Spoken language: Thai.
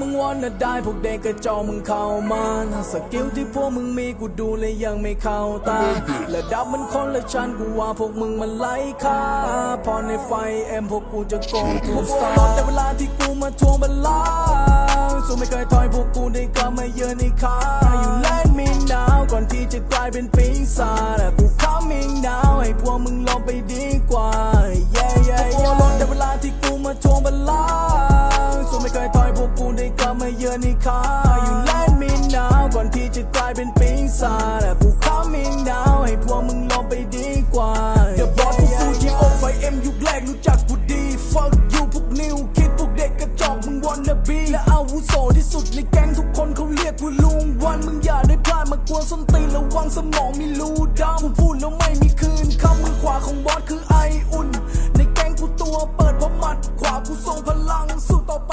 มึงวันน่ะได้พวกเด็กกระจอกมึงเข้ามานะสกิลที่พวกมึงมีกูดูเลยยังไม่เข้าตาและดับมันคนละชั้นกูว่าพวกมึงมันไล่ค่าพอในไฟเอ็มพวกกูจะโกงทุกสตาร์แต่เวลาที่กูมาทวงบัลลังก์สู้ไม่เคยถอยพวกกูได้กลับมาเยือนอีกครั้งอยู่แลนมินดาวก่อนที่จะกลายเป็นปีศาจแต่กู coming now ให้พวกมึงลองไปดี อในคา You let me now ก่อนที่จะกลายเป็นปีศาจแต่กูข้ามีดาวให้พวกมึงลบไปดีกว่าอย่าบอกกูสู้ที่โอไฟเอ็มยุคแรกรู้จักกูดี Fuck you พวกนิวคิดพวกเด็กกระจอกมึงวอนนาบีและอาวุโสที่สุดในแก๊งทุกคนเขาเรียกกูลุงวันมึงอย่าได้พลาดมากวนส้นตีนระวังสมองมีรูดำกูพูดแล้วไม่มีคืนคำมือขวาของบอสคือไออุ่น ในแก๊งกูตัวเปิดเพราะมัดขวากูทรงพลังสู้ต่อไป